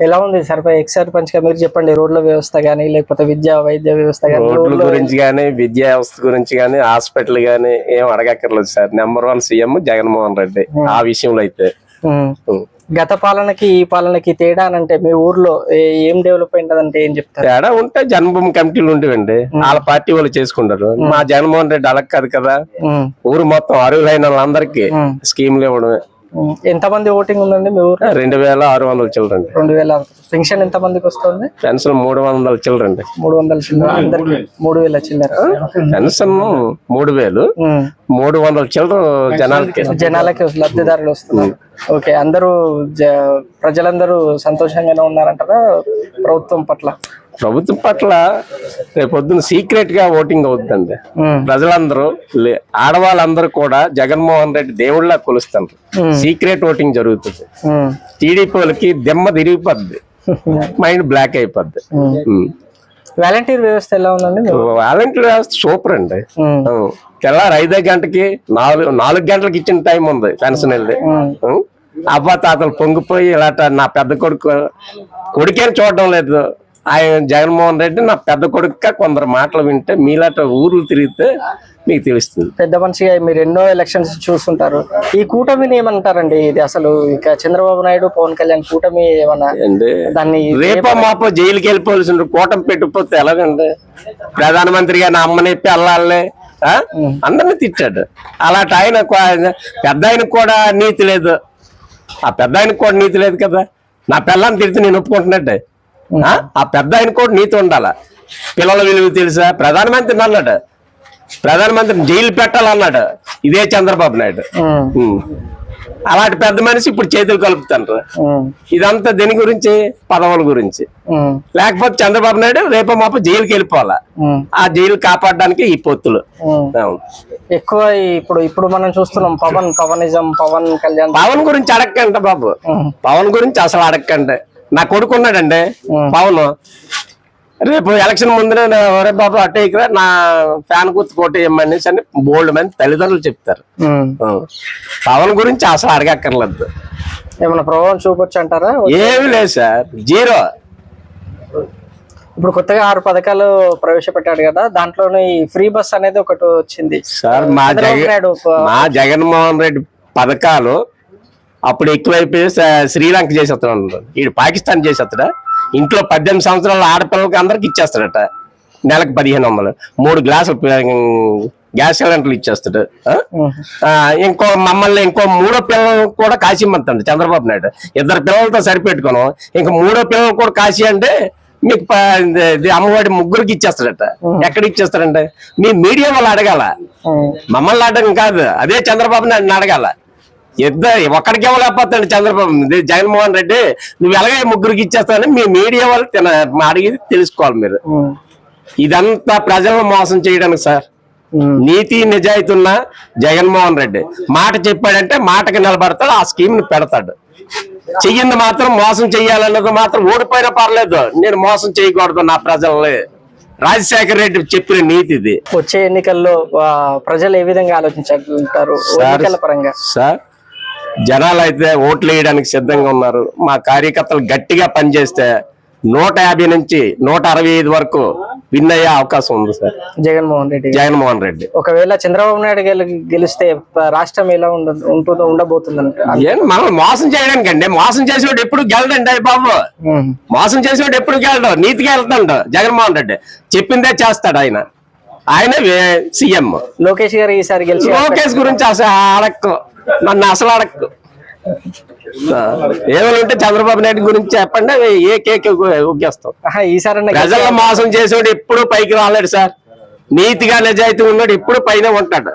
ఎలా ఉంది సర్పంచ్ ఎక్స్ సర్పంచ్గా మీరు చెప్పండి రోడ్ల వ్యవస్థ కానీ లేకపోతే విద్యా వైద్య వ్యవస్థ కానీ రోడ్ల గురించి కానీ విద్యా వ్యవస్థ గురించి కానీ హాస్పిటల్ కానీ ఏం అడగక్కర్లేదు sir. Number one CM Jaganmohan Reddy ఆ. విషయంలో అయితే. గత పాలనకి ఈ పాలనకి తేడా అని అంటే మీ ఊర్లో ఏ- డెవలప్మెంట్ అంటే ఏం చెప్తారు? తేడా ఉంటే జన్మభూమి కమిటీలు ఉండేవండి. వాళ్ళ పార్టీ వాళ్ళు చేసుకుంటారు. మా జగన్మోహన్ రెడ్డి అలా కాదు. కదా. ఊరు మొత్తం అర్హులైన వాళ్ళందరికీ. స్కీమ్లు ఇవ్వడమే. ఉమ్. ఎంతమంది ఓటింగ్ ఉందండి మీ ఊర్లో? రెండు వేల ఆరు వందల చిల్లరండి. రెండు వేల పెన్షన్ ఎంత మందికి వస్తుంది? పెన్షన్ మూడు వందల చిల్లరండి. మూడు వందల చిల్లర. అందరికి మూడు వేల చిల్లర. పెన్షన్ మూడు వేలు. మూడు వందల చిల్లర జనాలకి. జనాలకి లబ్ధిదారులు వస్తున్నారు. ఓకే అందరూ జ- ప్రజలందరూ సంతోషంగానే ఉన్నారంటారా? ప్రభుత్వం పట్ల. ప్రభుత్వం పట్ల రేపొద్దున సీక్రెట్గా ఓటింగ్ అవుతుందండి. ప్రజలందరూ ఆడవాళ్ళందరూ కూడా జగన్మోహన్ రెడ్డి దేవుళ్ళ కొలుస్తారు సీక్రెట్ ఓటింగ్ జరుగుతుంది. టీడీపీ వాళ్ళకి దెమ్మ తిరిగిపోద్ది మైండ్ బ్లాక్ అయిపోద్ది. వాలంటీర్ వ్యవస్థ ఎలా ఉందండి? వాలంటీర్ వ్యవస్థ సూపర్ అండి. తెల్లారు ఐదో గంటకి నాలుగు నాలుగు గంటలకు ఇచ్చిన టైం ఉంది పెన్షన్ వెళ్ళి. అబ్బా తాతలు పొంగిపోయి ఇలాట నా పెద్ద కొడుకు కొడుకేం చూడడం లేదు ఆయన జగన్మోహన్ రెడ్డి నా పెద్ద కొడుక కొందరు మాటలు వింటే మీలాట ఊర్లు తిరిగితే మీకు తెలుస్తుంది. పెద్ద మనిషిగా మీరు ఎన్నో ఎలక్షన్స్ చూస్తుంటారు ఈ కూటమిని ఏమంటారండి ఇది అసలు? ఇక చంద్రబాబు నాయుడు పవన్ కళ్యాణ్ కూటమి ఏమన్నా దాన్ని రేపో మాపో జైలుకి వెళ్ళిపోవాల్సిన కూటమి పెట్టిపోతే ఎలాగండి? ప్రధానమంత్రిగా నా అమ్మనెప్పి వెళ్ళాలే? అందరిని తిట్టాడు. అలాంటి ఆయన పెద్ద ఆయనకు కూడా నీతి లేదు. ఆ పెద్ద ఆయనకు కూడా నీతి లేదు కదా. నా పిల్లని తిడితే నేను ఒప్పుకుంటున్నట్టే. ఆ? పెద్ద ఆయనకు కూడా నీతి ఉండాల? పిల్లల విలువ తెలుసా? ప్రధానమంత్రిని అన్నాడు. ప్రధానమంత్రిని జైలు పెట్టాలన్నాడు. ఇదే చంద్రబాబు నాయుడు. అలాంటి పెద్ద మనిషి ఇప్పుడు చేతులు కలుపుతాండ్రు. ఉమ్. ఇదంతా దేని గురించి? పదవుల గురించి. లేకపోతే చంద్రబాబు నాయుడు రేపు మాప జైలుకి వెళ్ళిపోవాలా. ఆ జైలు కాపాడడానికి ఈ పొత్తులు. ఎక్కువ ఇప్పుడు ఇప్పుడు మనం చూస్తున్నాం పవన్ పవనిజం పవన్ కళ్యాణ్. పవన్ గురించి అడగండి బాబు. పవన్ గురించి అసలు అడగండి నా కొడుకు ఉన్నాడండి పవన్ రేపు ఎలక్షన్ ముందునే ఒరే బాబు అటే ఇక్కడ నా ఫ్యాన్ గుర్తు కోట ఇమ్మని అని బోల్డ్ మంది తల్లిదండ్రులు చెప్తారు. పవన్ గురించి అసలు అడగక్కర్లేదు. ఏమైనా ప్రభావం చూపొచ్చు అంటారా? ఏమీ లేదు సార్ జీరో. ఇప్పుడు కొత్తగా ఆరు పథకాలు ప్రవేశపెట్టాడు కదా దాంట్లోనే ఈ ఫ్రీ బస్ అనేది ఒకటి వచ్చింది. సార్ మా జగన్ మా జగన్మోహన్ రెడ్డి పథకాలు అప్పుడు ఎక్కువైపోయి శ్రీలంక చేసేస్తాడు ఈడు పాకిస్తాన్ చేసేస్తాడా? ఇంట్లో పద్దెనిమిది సంవత్సరాల ఆడపిల్లలకి అందరికి ఇచ్చేస్తాడట. నెలకు పదిహేను వందలు. మూడు గ్లాసులు గ్యాస్ సిలిండర్లు ఇచ్చేస్తాడు. ఇంకో మమ్మల్ని ఇంకో మూడో పిల్లలు కూడా కాసిమ్మంటాడు చంద్రబాబు నాయుడు. ఇద్దరు పిల్లలతో సరిపెట్టుకోను. ఇంక మూడో పిల్లలు కూడా కాసి అంటే మీకు అమ్మఒడి ముగ్గురికి ఇచ్చేస్తాడట. ఎక్కడ ఇచ్చేస్తాడంటే మీ మీడియా వాళ్ళు అడగాల. మమ్మల్ని అడగం కాదు. అదే చంద్రబాబు నాయుడు అడగాల. ఇద్దరు ఒక్కడికి ఇవ్వలేకపోతాడు చంద్రబాబు. జగన్మోహన్ రెడ్డి నువ్వు ఎలాగే ముగ్గురికి ఇచ్చేస్తావని మీ మీడియా వాళ్ళు తిన అడిగి తెలుసుకోవాలి మీరు. ఇదంతా ప్రజలను మోసం చేయడానికి సార్. నీతి నిజాయితీ ఉన్న జగన్మోహన్ రెడ్డి. మాట చెప్పాడంటే మాటకి నిలబడతాడు ఆ స్కీమ్ని పెడతాడు. చెయ్యింది మాత్రం మోసం చెయ్యాలన్నది మాత్రం ఓడిపోయినా పర్లేదు. నేను మోసం చేయకూడదు నా ప్రజల్ని. రాజశేఖర రెడ్డి చెప్పిన నీతి ఇది. వచ్చే ఎన్నికల్లో ప్రజలు ఏ విధంగా పరంగా. సార్ జనాలు అయితే ఓట్లు వేయడానికి సిద్ధంగా ఉన్నారు. మా కార్యకర్తలు గట్టిగా పనిచేస్తే నూట యాభై నుంచి నూట అరవై ఐదు వరకు విన్ అయ్యే అవకాశం ఉంది సార్. జగన్మోహన్ రెడ్డి. జగన్మోహన్ రెడ్డి. ఒకవేళ చంద్రబాబు నాయుడు గెలి- గెలిస్తే రాష్ట్రం ఎలా ఉంటుందో ఉండబోతుందంట. ఏం మనం మోసం చేయడానికి అండి మోసం చేసేవాడు ఎప్పుడు గెలడండి అయ్య బాబు. మోసం చేసేవాడు ఎప్పుడు గెలడు. నీతిగా వెళ్తాడు జగన్మోహన్ రెడ్డి. చెప్పిందే చేస్తాడు ఆయన. ఆయన సీఎం. లోకేష్ గారు ఈసారి గెలిచి లోకేష్ గురించి అసలు అడక్కు నన్ను అసలు అడక్కు. ఏమైనా ఉంటే చంద్రబాబు నాయుడు గురించి చెప్పండి ఏ కేక్ ఊగేస్తాం ఆహా, ఈసారన్నా ప్రజల్లో మోసం చేసేవాడు ఎప్పుడు పైకి రాలేడు సార్. నీతిగా నిజాయితీ ఉన్నాడు ఎప్పుడు పైన ఉంటాడు.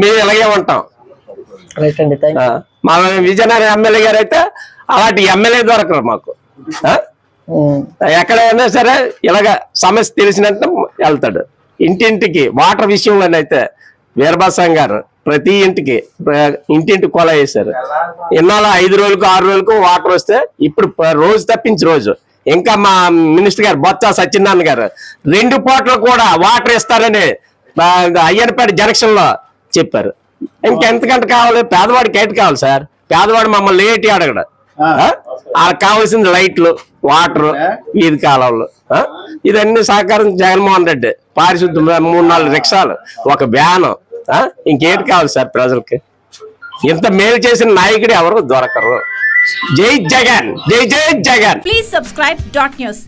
మేము ఇలాగే ఉంటాం. మా విజయనగరం ఎమ్మెల్యే గారు అయితే అలాంటి ఎమ్మెల్యే దొరకరు మాకు. ఆ? ఎక్కడైనా సరే ఇలాగ సమస్య తెలిసినట్టు వెళ్తాడు. ఇంటింటికి వాటర్ విషయంలోనైతే వీరభాసం గారు ప్రతి ఇంటికి ఇంటింటికి కొల వేశారు. ఇన్నాళ్ళ ఐదు రోజులకు ఆరు రోజులకు వాటర్ వస్తే ఇప్పుడు రోజు తప్పించి రోజు. ఇంకా మా మినిస్టర్ గారు బొత్స సత్యనారాయణ గారు రెండు పూటలు కూడా వాటర్ ఇస్తారని అయ్యనపేట జంక్షన్లో చెప్పారు ఇంకెంతకంటే కావాలి? పేదవాడికి ఏంటి కావాలి సార్? పేదవాడు మమ్మల్ని ఏటి అడగడు. ఆ? వాళ్ళకి కావాల్సింది లైట్లు వాటర్ వీధి కాలువలు. ఆ? ఇదన్నీ సహకారం జగన్మోహన్ రెడ్డి. పారిశుద్ధం మూడు నాలుగు రిక్షాలు ఒక బ్యాన్ ఇంకేంటి కావాలి సార్ ప్రజలకి? ఇంత మేలు చేసిన నాయకుడు ఎవరు? దొరకరు. జై జగన్. జై జై Jagan. Please subscribe dot news